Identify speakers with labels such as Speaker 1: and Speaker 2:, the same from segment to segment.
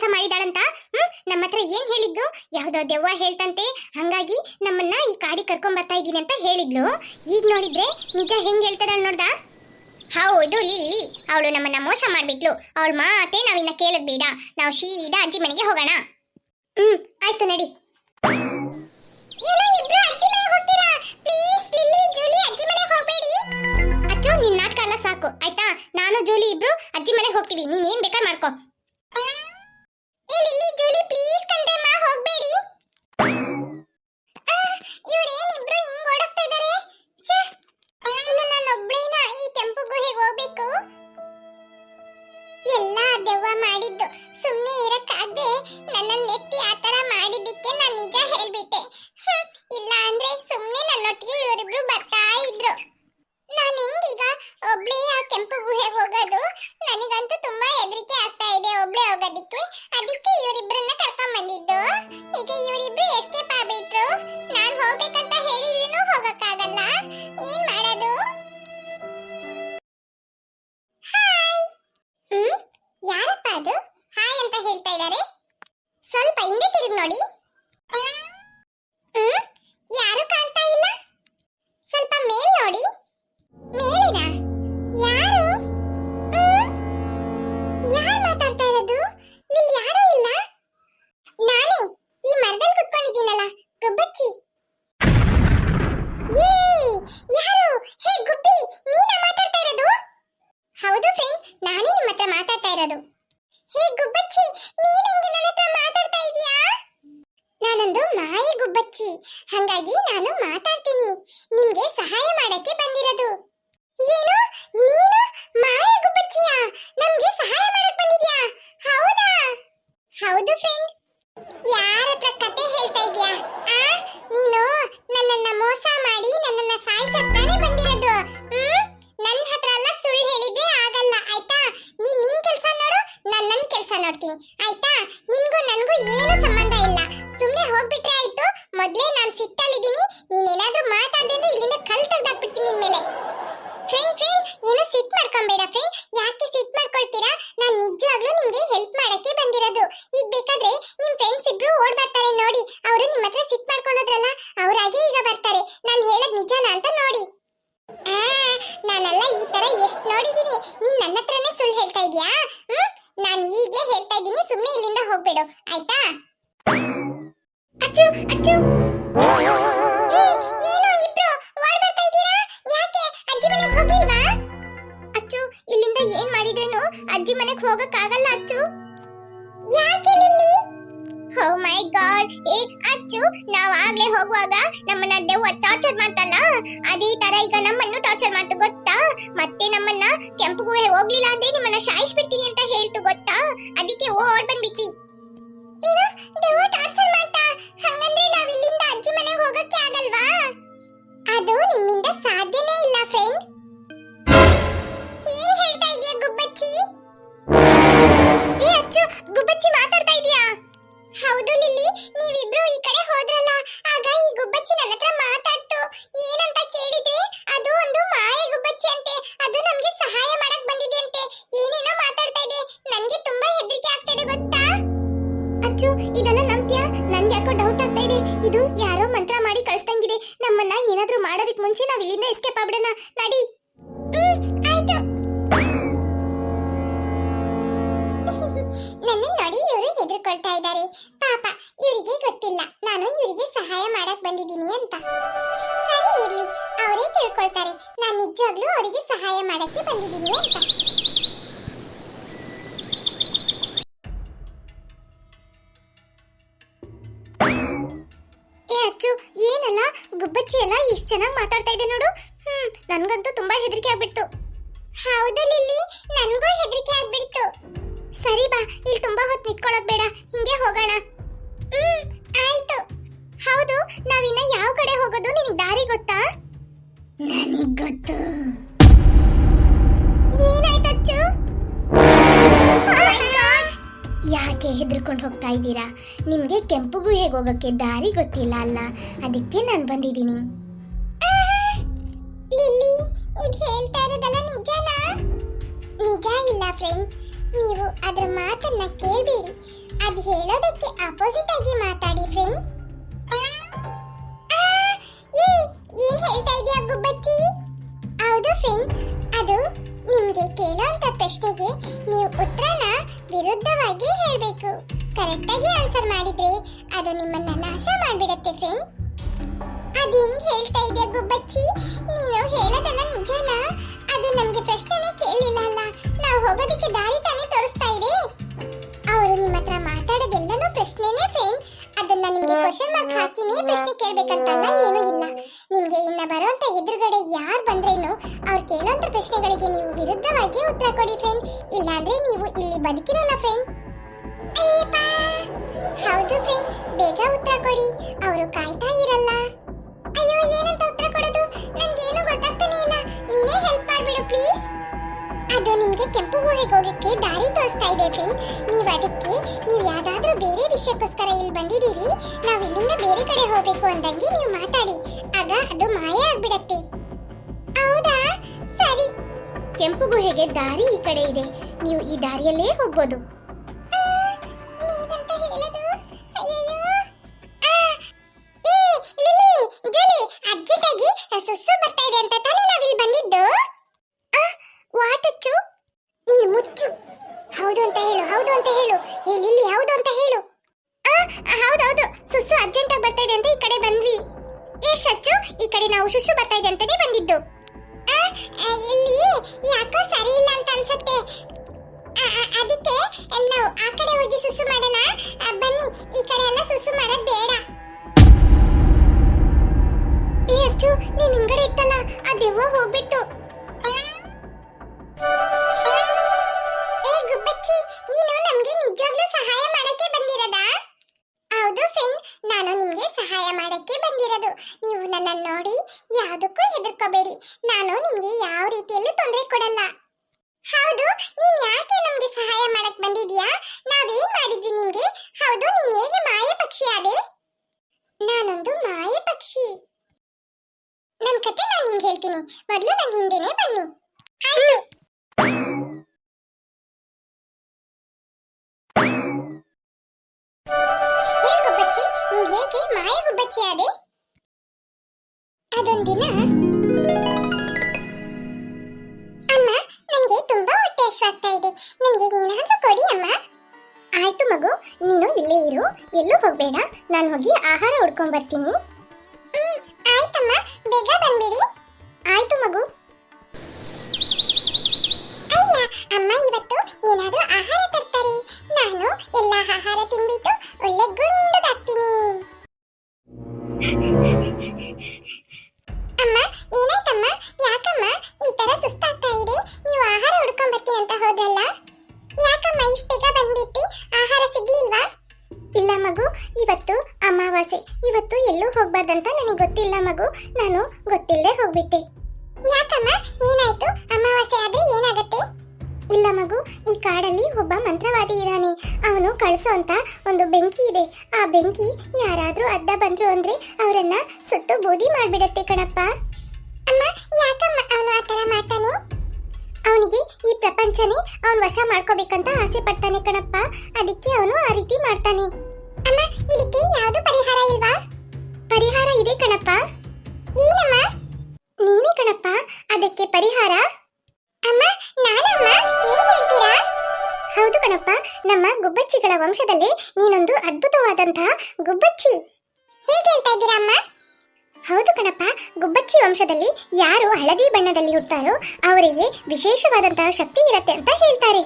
Speaker 1: ಮೋಸ ಮಾಡಿದಾಳಂತ? ಹ್ಮ್? ನಮ್ಮ ಹತ್ರ ಏನ್ ಹೇಳಿದ್ಲು? ಯಾವ್ದೋ ದೆವ್ವ ಹೇಳ್ತಂತೆ. ಹಂಗಾಗಿ ನಮ್ಮನ್ನ ಈ ಕಾಡಿ ಕರ್ಕೊಂಡ್ ಬರ್ತಾ ಇದೀನಿ ಅಂತ ಹೇಳಿದ್ಲು. ಈಗ ನೋಡಿದ್ರೆ ನಿಜ ಹೆಂಗ್ ಹೇಳ್ತಾರ ನೋಡ್ದ? ಹೌದು, ಲಿಲ್ಲಿ. ಅವಳು ನಮ್ಮನ್ನ ಮೋಸ ಮಾಡ್ಬಿಟ್ಲು. ಅವಳ ಮಾತೆ ನಾವಿನ್ನ ಕೇಳದ್ ಬೇಡ. ನಾವು ಸೀದಾ ಅಜ್ಜಿ ಮನೆಗೆ ಹೋಗೋಣ. ಹ್ಮ್, ಆಯ್ತು ನಡಿ. ನಿನ್ ನಾಟಕ ಎಲ್ಲ ಸಾಕು. ಆಯ್ತಾ? ನಾನು, ಜೂಲಿ ಇಬ್ರು ಅಜ್ಜಿ ಮನೆಗೆ ಹೋಗ್ತೀವಿ. ನೀನ್ ಏನ್ ಬೇಕಾದ್ರೆ ಮಾಡ್ಕೋ. ಪ್ಲೀಸ್ ಕಂಡ್ರಮ್ಮ ಹೋಗ್ಬೇಡಿ ಮಾಡಕ್ಕೆ ಬಂದಿರೋದು. ಏನು? ನೀನು? ಮಾಯ ಗುಬ್ಬಚ್ಚಿಯ ನಮ್ಗೆ ಸಹಾಯ ಮಾಡಕ್ ಬಂದಿದ್ಯಾ? ಹೌದಾ? ಹೌದು ಫ್ರೆಂಡ್ ಯಾರ ಹತ್ರ ಕತೆ ಹೇಳ್ತಾ ಇದ್ಯಾ? ಆ? ನೀನು ನನ್ನನ್ನ ಮೋಸ ಮಾಡಿ ನನ್ನನ್ನ ಸಾಯಿಸತ್ತಾನೆ ಬಂದಿರೋದು. ಹ್ಮ್? ನನ್ನ ಹತ್ರ ಎಲ್ಲ ಸುಳ್ಳು ಹೇಳಿದ್ರೆ ಆಗಲ್ಲ, ಆಯ್ತಾ? ನೀನ್ ನಿನ್ ಕೆಲ್ಸ ನೋಡು, ನಾನ್ ನನ್ ಕೆಲ್ಸ ನೋಡ್ತೀನಿ, ಆಯ್ತಾ? ನಿನ್ಗೂ ನನ್ಗೂ ಏನು ಸಂಬಂಧ ಇಲ್ಲ. ಸುಮ್ನೆ ಹೋಗ್ಬಿಟ್ರೆ ಆಯ್ತು. ಮೊದ್ಲೇ ನಾನ್ ಸಿಟ್ಟಲ್ಲಿದ್ದೀನಿ ನೀನೇನಾದ್ರೂ ಮಾತಾಡ್ದೆ ಅಂದ್ರೆ ಇಲ್ಲಿಂದ ಕಲ್ ತೆಗ್ದಾಕ್ಬಿಡ್ತೀನಿ ನಿನ್ ಮೇಲೆ ಫ್ರೆಂಡ್ ಫ್ರೆಂಡ್ ಏನು ಸಿಟ್ ಮಾಡ್ಕೊಂಬೇಡ ಫ್ರೆಂಡ್ ಯಾಕೆ ಸಿಟ್ ಮಾಡ್ಕೊಳ್ತೀರಾ ನಾನ್ ನಿಜವಾಗ್ಲೂ ನಿಮ್ಗೆ ಹೆಲ್ಪ್ ಮಾಡಕ್ಕೆ ಬಂದಿರೋದು ಈಗ ಬೇಕಾದ್ರೆ ನಿಮ್ ಫ್ರೆಂಡ್ಸ್ ಇಬ್ರು ಓಡ್ ಬರ್ತಾರೆ ನೋಡಿ ಅವರು ನಿಮ್ಮ ಹತ್ರ ಸಿಟ್ ಮಾಡ್ಕೊಂಡೋದ್ರಲ್ಲ ಅವ್ರಾಗೆ ಈಗ ಬರ್ತಾರೆ ನಾನ್ ಹೇಳದ್ ನಿಜನಾ ಅಂತ ನೋಡಿ ಆ ನಾನೆಲ್ಲ ಈ ತರ ಎಷ್ಟ್ ನೋಡಿದೀನಿ ನೀನ್ ನನ್ನ ಹತ್ರನೇ ಸುಳ್ಳು ಹೇಳ್ತಾ ಇದೀಯಾ ಹ್ಮ್ ನಾನ್ ಈಗ್ಲೇ ಹೇಳ್ತಾ ಇದ್ದೀನಿ ಸುಮ್ನೆ ಇಲ್ಲಿಂದ ಹೋಗ್ಬೇಡು ಆಯ್ತಾ? ಅಚ್ಚು ಅಚ್ಚು. ಏನು ಇಬ್ರು ಓಡ್ ಬರ್ತಾ ಇದ್ದೀರಾ? ಯಾಕೆ ಅಜ್ಜಿ ಮನೆಗೆ ಹೋಗಿಲ್ವಾ? ಅಚ್ಚು, ಇಲ್ಲಿಂದ ಏನ್ ಮಾಡಿದ್ರೇನು ಅಜ್ಜಿ ಮನೆಗೆ ಹೋಗಕ್ಕಾಗಲ್ಲ, ಅಚ್ಚು. ಯಾಕೆ ನಿಲ್ಲಿ? Oh my god. ಏ, ಅಚ್ಚು, ನಾವ್ ಆಗ್ಲೇ ಹೋಗುವಾಗ ನಮ್ಮನ್ನ ದೆವ್ವ ಟಾರ್ಚರ್ ಮಾಡ್ತಲ್ಲ? ಅದೇ ತರ ಈಗ ನಮ್ಮನ್ನು ಟಾರ್ಚರ್ ಮಾಡ್ತು, ಗೊತ್ತಾ? ಮತ್ತೆ ನಮ್ಮನ್ನ ಕೆಂಪು ಗುಹೆ ಹೋಗ್ಲಿಲ್ಲ ಅಂದ್ರೆ ನಿಮ್ಮನ್ನ ಸಾಯಿಸ್ಬಿಡ್ತೀನಿ ಅಂತ ಹೇಳ್ತು, ಗೊತ್ತಾ? ಅದಕ್ಕೆ ಓಡ್ ಬಂದ್ಬಿಟ್ವಿ. ದೆವ್ವ ಟಾರ್ಚರ್ ಮಾಡ್ತಾ. ಹಂಗಂದ್ರೆ ನಾವ್ ಇಲ್ಲಿಂದ ಅಜ್ಜಿ ಮನೆಗೆ ಹೋಗಕ್ಕೆ ಆಗಲ್ವಾ? ಅದು ನಿಮ್ಮಿಂದ ಸಾಧ್ಯನೇ ಇಲ್ಲ ಫ್ರೆಂಡ್ ಏನ್ ಹೇಳ್ತಾ ಇದೀಯ, ಗುಬ್ಬಚ್ಚಿ? ಏ, ಅಚ್ಚು, ಗುಬ್ಬಚ್ಚಿ ಮಾತಾಡ್ತಾ ಇದೀಯಾ? ಹೌದು, ಲಿಲ್ಲಿ. ನೀವಿಬ್ರು ಈ ಕಡೆ ಹೋದ್ರಲ್ಲ, ಆಗ ಈ ಗುಬ್ಬಚ್ಚಿ ನನ್ನ ಹತ್ರ ಮಾತಾಡ್ತು. ಇದೆ ಯಾರೋ ಮಂತ್ರ ಮಾಡಿ ಕಳಿಸ್ದಂಗಿದೆ. ನಮ್ಮನ್ನ ಏನಾದ್ರೂ ಮಾಡೋದಿಕ್ ಮುಂಚೆ ನಾವ್ ಇಲ್ಲಿಂದ ಎಸ್ಕೇಪ್ ಆಗ್ಬಿಡೋಣ. ನಡಿ. ಆಯ್ತು. ನನ್ನ ನೋಡಿ ಇವರು ಹೆದರ್ಕೊಳ್ತಾ ಇದ್ದಾರೆ. ಪಾಪ, ಇವರಿಗೆ ಗೊತ್ತಿಲ್ಲ. ನಾನು ಇವರಿಗೆ ಸಹಾಯ ಮಾಡಕ್ ಬಂದಿದ್ದೀನಿ ಅಂತ. ಇರ್ಲಿ, ಅವರೇ ತಿಳ್ಕೊಳ್ತಾರೆ. ನಾನು ನಿಜವಾಗ್ಲೂ ಅವರಿಗೆ ಸಹಾಯ ಮಾಡಕ್ಕೆ ಬಂದಿದ್ದೀನಿ ಅಂತ. ಚೆನ್ನಾಗಿ ಮಾತಾಡ್ತಾ ಇದೆ ನೋಡು. ಹ್ಮ್, ನನ್ಗಂತೂ ತುಂಬಾ ಹೆದರಿಕೆ ಆಗ್ಬಿಡ್ತು. ಹೌದು ಲಿಲ್ಲಿ? ನನಗೂ ಹೆದರಿಕೆ ಆಗ್ಬಿಡ್ತು. ಸರಿ ಬಾ, ಇಲ್ಲಿ ತುಂಬಾ ಹೊತ್ತು ನಿಂತ್ಕೊಳ್ಳೋದು ಬೇಡ. ಹಿಂಗೆ ಹೋಗೋಣ. ಹ್ಮ್, ಆಯ್ತು. ಹೌದು ನಾವಿನ್ನ ಯಾವ ಕಡೆ ಹೋಗೋದು ನಿನಗೆ ದಾರಿ ಗೊತ್ತಾ? ನನಗ್ ಗೊತ್ತು. ಏನಾಯ್ತಚ್ಚು ಯಾಕೆ ಹೆದರ್ಕೊಂಡು ಹೋಗ್ತಾ ಇದ್ದೀರಾ? ನಿಮಗೆ ಕೆಂಪು ಗುಹೆಗೆ ಹೋಗೋಕ್ಕೆ ದಾರಿ ಗೊತ್ತಿಲ್ಲ ಅಲ್ಲ? ಅದಕ್ಕೆ ನಾನು ಬಂದಿದ್ದೀನಿ. ಇದು ಹೇಳ್ತಾ ಇರೋದಲ್ಲ ನಿಜನಾ? ನಿಜ ಇಲ್ಲ ಫ್ರೆಂಡ್ ನೀವು ಅದ್ರ ಮಾತನ್ನ ಕೇಳಬೇಡಿ. ಅದು ಹೇಳೋದಕ್ಕೆ ಅಪೋಸಿಟ್ ಆಗಿ ಮಾತಾಡಿ ಫ್ರೆಂಡ್ ಏನ್ ಹೇಳ್ತಾ ಇದೆಯಾ ಗುಬ್ಬಚ್ಚಿ? ಹೌದು ಫ್ರೆಂಡ್ ಅದು ನಿಮ್ಗೆ ಕೇಳೋಂತ ಪ್ರಶ್ನೆಗೆ ನೀವು ಉತ್ತರನ ವಿರುದ್ಧವಾಗಿ ಹೇಳಬೇಕು. ಕರೆಕ್ಟಾಗಿ ಆನ್ಸರ್ ಮಾಡಿದ್ರೆ ಅದು ನಿಮ್ಮನ್ನ ನಾಶ ಮಾಡಿಬಿಡತ್ತೆ ಫ್ರೆಂಡ್ ಹೇಳ್ತಾ ಇದೆಯಾ ಗುಬ್ಬಚ್ಚಿ? ನೀನು ಹೇಳೋದಲ್ಲ ನಿಜನಾ? ಅದು ನಮಗೆ ಪ್ರಶ್ನೆನೇ ಕೇಳಲಿಲ್ಲ ಅಲ್ಲ ನಾವು ಹೋಗೋದಕ್ಕೆ ದಾರಿ ತಾನೇ ತೋರಿಸ್ತಾ ಇದೆ. ಅವರು ನಿಮ್ಮ ಹತ್ರ ಮಾತಾಡೋದೆಲ್ಲನೂ ಪ್ರಶ್ನೆನೇ ಫ್ರೆಂಡ್. ಅದನ್ನ ನಿಮಗೆ ಕ್ವಶನ್ ಮಾರ್ಕ್ ಹಾಕಿನೇ ಪ್ರಶ್ನೆ ಕೇಳ್ಬೇಕಂತಲ್ಲ ಏನೂ ಇಲ್ಲ. ನಿಮ್ಗೆ ಇನ್ನ ಬರೋಂತ ಎದುರುಗಡೆ ಯಾರು ಬಂದ್ರೇನು, ಅವ್ರು ಕೇಳೋಂತ ಪ್ರಶ್ನೆಗಳಿಗೆ ನೀವು ವಿರುದ್ಧವಾಗಿ ಉತ್ತರ ಕೊಡಿ ಫ್ರೆಂಡ್. ಇಲ್ಲಾಂದ್ರೆ ನೀವು ಇಲ್ಲಿ ಬದುಕಿರಲ್ಲ ಫ್ರೆಂಡ್. ಹೌದು ಫ್ರೆಂಡ್, ಬೇಗ ಉತ್ತರ ಕೊಡಿ. ಅವರು ಕಾಯ್ತಾ ಕೆಂಪು ಗುಹೆಗೆ ಹೋಗಕ್ಕೆ ದಾರಿ ತೋರಿಸ್ತಾ ಇದೆ ಫ್ರೆಂಡ್. ನೀವು ಅದಕ್ಕೆ, ನೀವು ಯಾವ್ದಾದ್ರೂ ಬೇರೆ ವಿಷಯಕ್ಕೋಸ್ಕರ ಇಲ್ಲಿ ಬಂದಿದ್ದೀರಿ. ನಾವು ಇಲ್ಲಿಂದ ಬೇರೆ ಕಡೆ ಹೋಗ್ಬೇಕು ಅಂದಂಗೆ ನೀವು ಮಾತಾಡಿ. ಆಗ ಅದು ಮಾಯ ಆಗ್ಬಿಡತ್ತೆ. ಹೌದಾ? ಸರಿ. ಕೆಂಪು ಗುಹೆಗೆ ದಾರಿ ಈ ಕಡೆ ಇದೆ. ನೀವು ಈ ದಾರಿಯಲ್ಲೇ ಹೋಗ್ಬೋದು. ಇಲ್ಲಿ ಯಾಕೋ ಸರಿ ಇಲ್ಲ ಅಂತ ಅನ್ಸುತ್ತೆ. ಅದಕ್ಕೆ ನಾವು ಆ ಕಡೆ ಹೋಗಿ ಸುಸು ಮಾಡೋಣ. ಬನ್ನಿ, ಈ ಕಡೆ ಎಲ್ಲ ಸುಸು ಮಾಡೋದು ಬೇಡ. ಏ, ಅಚ್ಚು, ನೀನ್ ಹಿಂಗಡೆ ಇತ್ತಲ್ಲ ಅದೆವ್ವ ದೆವ್ವ ಹೋಗ್ಬಿಡ್ತು. ಏ, ಗುಬ್ಬಚ್ಚಿ, ನೀನು ನಮ್ಗೆ ನಿಜವಾಗ್ಲೂ ಸಹಾಯ ಮಾಡಕ್ಕೆ ಬಂದಿರೋದಾ? ಹೌದು ಫ್ರೆಂಡ್ ನಾನು ನಿಮಗೆ ಸಹಾಯ ಮಾಡಕ್ಕೆ ಬಂದಿರೋದು. ನೀವು ನನ್ನನ್ನು ನೋಡಿ ಯಾವುದಕ್ಕೂ ಹೆದರ್ಕೋಬೇಡಿ. ನಾನು ನಿಮಗೆ ಯಾವ ರೀತಿಯಲ್ಲೂ ತೊಂದರೆ ಕೊಡಲ್ಲ. ಹೌದು, ನೀನ್ ಯಾಕೆ ನಮ್ಗೆ ಸಹಾಯ ಮಾಡಕ್ ಬಂದಿದ್ಯಾ ನಾವೇನ್ ಮಾಡಿದ್ವಿ ನಿಮ್ಗೆ? ಹೌದು, ನೀನ್ ಹೇಗೆ ಮಾಯೆ ಪಕ್ಷಿ ಆದೆ? ನಾನೊಂದು ಮಾಯೆ ಪಕ್ಷಿ. ನನ್ ಕತೆ ನಾನು ನಿಮ್ಗೆ ಹೇಳ್ತೀನಿ. ಮೊದಲು ನನ್ ಹಿಂದೆನೆ ಬನ್ನಿ. ಆಯ್ತು. ಆದೆ ಅದೊಂದಿನ ಅಮ್ಮ ನನಗೆ ತುಂಬಾ ಹೊಟ್ಟೆ ಹಶ್ವಾಗ್ತಾ ಇದೆ. ನನಗೆ ಏನಾದ್ರೂ ಕೊಡಿ ಅಮ್ಮ. ಆಯ್ತು ಮಗು, ನೀನು ಇಲ್ಲೇ ಇರು. ಎಲ್ಲೂ ಹೋಗ್ಬೇಡ. ನಾನು ಹೋಗಿ ಆಹಾರ ಹುಡ್ಕೊಂಡ್ ಬರ್ತೀನಿ ಆಯ್ತಮ್ಮ. ಬೇಗ ಬಂದ್ಬಿಡಿ. ಆಯ್ತು ಮಗು. ಗೊತ್ತಿಲ್ಲದೆ ಹೋಗ್ಬಿಟ್ಟೆ. ಯಾಕಮ್ಮ? ಏನಾಯ್ತು? ಅಮಾವಾಸ್ಯೆ ಆದ್ರೆ ಏನಾಗತ್ತೆ? ಇಲ್ಲ ಮಗು ಈ ಕಾಡಲ್ಲಿ ಒಬ್ಬ ಮಂತ್ರವಾದಿ ಇದ್ದಾನೆ. ಅವನು ಕಳಿಸೋ ಅಂತ ಒಂದು ಬೆಂಕಿ ಇದೆ. ಆ ಬೆಂಕಿ ಯಾರಾದ್ರೂ ಅಡ್ಡ ಬಂದ್ರು ಅಂದ್ರೆ ಅವರನ್ನ ಸುಟ್ಟು ಬೂದಿ ಮಾಡ್ಬಿಡತ್ತೆ ಕಣಪ್ಪ. ಅಮ್ಮ ಯಾಕಮ್ಮ ಅವನು ಆ ತರ ಮಾಡ್ತಾನೆ? ಅವನಿಗೆ ಈ ಪ್ರಪಂಚನೇ ಅವನ್ ವಶ ಮಾಡ್ಕೋಬೇಕಂತ ಆಸೆ ಪಡ್ತಾನೆ ಕಣಪ್ಪ. ಅದಕ್ಕೆ ಅವನು ಆ ರೀತಿ ಮಾಡ್ತಾನೆ. ಅಮ್ಮ ಇದಕ್ಕೆ ಯಾವುದು ಪರಿಹಾರ ಇಲ್ವಾ? ಪರಿಹಾರ ಇದೆ ಕಣಪ್ಪ. ಅದಕ್ಕೆ ಪರಿಹಾರ? ಅಮ್ಮ, ನಾನಮ್ಮ, ಏನ್ ಹೇಳ್ತೀರಾ? ಹೌದು ಕಣಪ್ಪ, ನಮ್ಮ ಗುಬ್ಬಚ್ಚಿಗಳ ವಂಶದಲ್ಲಿ ನೀನೊಂದು ಅದ್ಭುತವಾದಂತಹ ಗುಬ್ಬಚ್ಚಿ. ಹೇಗೆ ಹೇಳ್ತಾ ಇದ್ದೀರಾ ಅಮ್ಮ? ಹೌದು ಕಣಪ್ಪ, ಗುಬ್ಬಚ್ಚಿ ವಂಶದಲ್ಲಿ ಯಾರು ಹಳದಿ ಬಣ್ಣದಲ್ಲಿ ಹುಟ್ಟಾರೋ ಅವರಿಗೆ ವಿಶೇಷವಾದಂತಹ ಶಕ್ತಿ ಇರತ್ತೆ ಅಂತ ಹೇಳ್ತಾರೆ.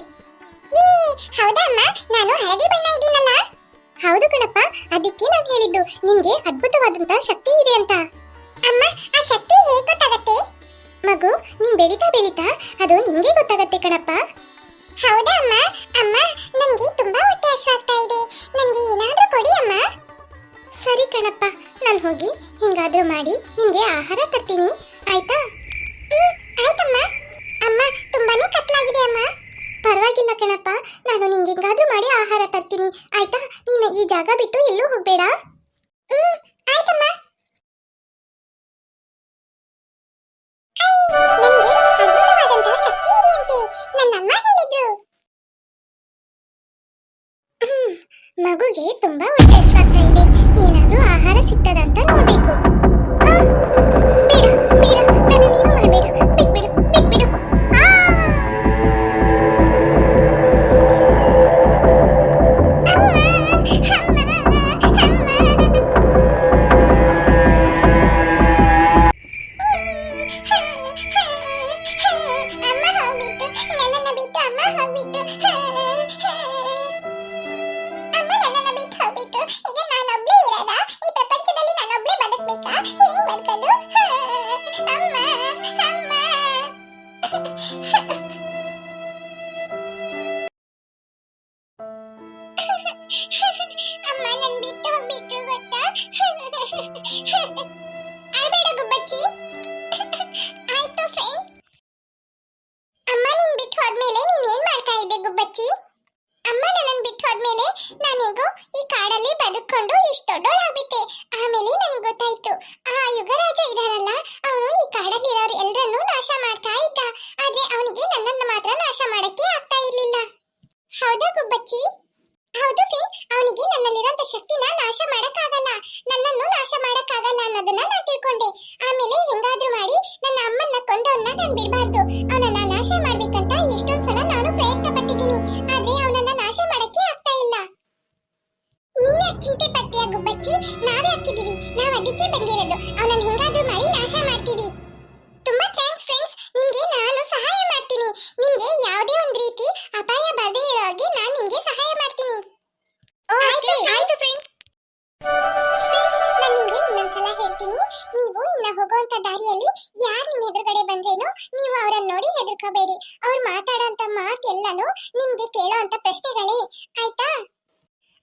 Speaker 1: ಹೌದಾ ಅಮ್ಮ, ನಾನು ಹಳದಿ ಬಣ್ಣ ಇದ್ದೀನಲ್ಲ? ಹೌದು ಕಣಪ್ಪ, ಅದಕ್ಕೆ ನಾನು ಹೇಳಿದ್ದು ನಿನ್ಗೆ ಅದ್ಭುತವಾದಂತಹ ಶಕ್ತಿ ಇದೆ ಅಂತ. ಅಮ್ಮ, ಆ ಶಕ್ತಿ ಹೇಗೆ ಗೊತ್ತಾಗತ್ತೆ? ಮಗು ನೀನ್ ಬೆಳೀತಾ ಬೆಳೀತಾ ಅದು ನಿಂಗೆ ಗೊತ್ತಾಗತ್ತೆ ಕಣಪ್ಪ. ಹೌದಾ ಅಮ್ಮ? ಅಮ್ಮ ನನಗೆ ತುಂಬಾ ಹೊಟ್ಟೆ ಹಸಿವಾಗ್ತಾ ಇದೆ. ನನಗೆ ಏನಾದ್ರೂ ಕೊಡಿ ಅಮ್ಮ. ಸರಿ ಕಣಪ್ಪ ನಾನು ಹೋಗಿ ಹಿಂಗಾದ್ರೂ ಮಾಡಿ ನಿಮಗೆ ಆಹಾರ ತರ್ತೀನಿ. ಆಯ್ತಾ? ಆಯ್ತಮ್ಮ. ಅಮ್ಮ ತುಂಬಾನೇ ಕತ್ಲಾಗಿದೆ ಅಮ್ಮ. ಪರವಾಗಿಲ್ಲ ಕಣಪ್ಪ ನಾನು ನಿಂಗೆ ಹೆಂಗಾದ್ರೂ ಮಾಡಿ ಆಹಾರ ತರ್ತೀನಿ. ಆಯ್ತಾ? ನೀನು ಈ ಜಾಗ ಬಿಟ್ಟು ನಾನೀಗೂ ಈ ಕಾಡಲ್ಲಿ ಬದುಕೊಂಡು ಇಷ್ಟು ದೊಡ್ಡೋಳಾಗ್ಬಿಟ್ಟೆ ಆಮೇಲೆ ನನಗೆ ಗೊತ್ತಾಯ್ತು. ಆ ಯುಗರಾಜ ಇದಾರಲ್ಲ, ಅವನು ಈ ಕಾಡಲ್ಲಿ ಇರೋರು ಎಲ್ಲರನ್ನೂ ನಾಶ ಮಾಡ್ತಾ ಇದ್ದ. ಆದ್ರೆ ಅವನಿಗೆ ನನ್ನನ್ನು ಮಾತ್ರ ನಾಶ ಮಾಡಕ್ಕೆ ಆಗ್ತಾ ಇರ್ಲಿಲ್ಲ. ಹೌದಾ ಗುಬ್ಬಚ್ಚಿ? ಹೌದು ಫ್ರೆಂಡ್, ಅವನಿಗೆ ನನ್ನಲ್ಲಿರೋಂಥ ಶಕ್ತಿನ ನಾಶ ಮಾಡಕ್ಕಾಗಲ್ಲ. ನನ್ನನ್ನು ನಾಶ ಮಾಡಕ್ಕಾಗಲ್ಲ ಅನ್ನೋದನ್ನ ನಾನು ತಿಳ್ಕೊಂಡೆ. ಆಮೇಲೆ ಹೆಂಗಾದ್ರೂ ಮಾಡಿ ನನ್ನ ಅಮ್ಮನ್ನ ಕೊಂದವನ್ನ ನಾನು ಬಿಡಬಾರ್ದು. ಹೋಗುವಂತ ದಾರಿಯಲ್ಲಿ ಯಾರು ನಿಮ್ ಎದುರುಗಡೆ ಬಂದ್ರೇನು ನೀವು ಅವರನ್ನ ನೋಡಿ ಹೆದರ್ಕೋಬೇಡಿ. ಅವ್ರು ಮಾತಾಡೋಂತ ಮಾತೆಲ್ಲಾನು ನಿಮ್ಗೆ ಕೇಳೋ ಅಂತ ಪ್ರಶ್ನೆಗಳೇ. ಆಯ್ತಾ?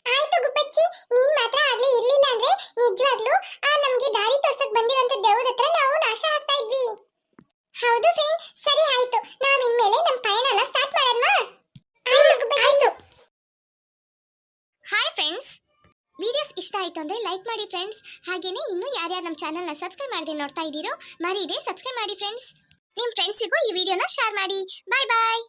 Speaker 1: ಆಯ್ತು ಗುಬ್ಬಚ್ಚಿ ನೀನ್ ಮಾತ್ರ ಆಗ್ಲಿ ಇರ್ಲಿಲ್ಲ ಅಂದ್ರೆ ನಿಜವಾಗ್ಲೂ ಆ ನಮ್ಗೆ ದಾರಿ ತೋರ್ಸಕ್ ಬಂದಿರೋಂತ ದೇವದ ಹತ್ರ ನಾವು ನಾಶ ಆಗ್ತಾ ಇದ್ವಿ. ಹೌದು ಫ್ರೆಂಡ್ ಸರಿ ಆಯ್ತು. ನಾವ್ ಇನ್ಮೇಲೆ ನಮ್ಮ ಪಯಣನ ಸ್ಟಾರ್ಟ್ ಮಾಡೋಣ ಆಯ್ತು ಹಾಯ್ ಫ್ರೆಂಡ್ಸ್ ವಿಡಿಯೋಸ್ ಇಷ್ಟ ಆಯ್ತು ಅಂದ್ರೆ ಲೈಕ್ ಮಾಡಿ ಫ್ರೆಂಡ್ಸ್ ಹಾಗೇನೇ ಇನ್ನೂ ಯಾರ್ಯಾರು ನಮ್ಮ ಚಾನಲ್ನ ಸಬ್ಸ್ಕ್ರೈಬ್ ಮಾಡದೆ ನೋಡ್ತಾ ಇದ್ದೀರೋ ಮರೀದೆ ಸಬ್ಸ್ಕ್ರೈಬ್ ಮಾಡಿ ಫ್ರೆಂಡ್ಸ್ ನಿಮ್ಮ ಫ್ರೆಂಡ್ಸಿಗೂ ಈ ವಿಡಿಯೋನ ಶೇರ್ ಮಾಡಿ. ಬಾಯ್ ಬಾಯ್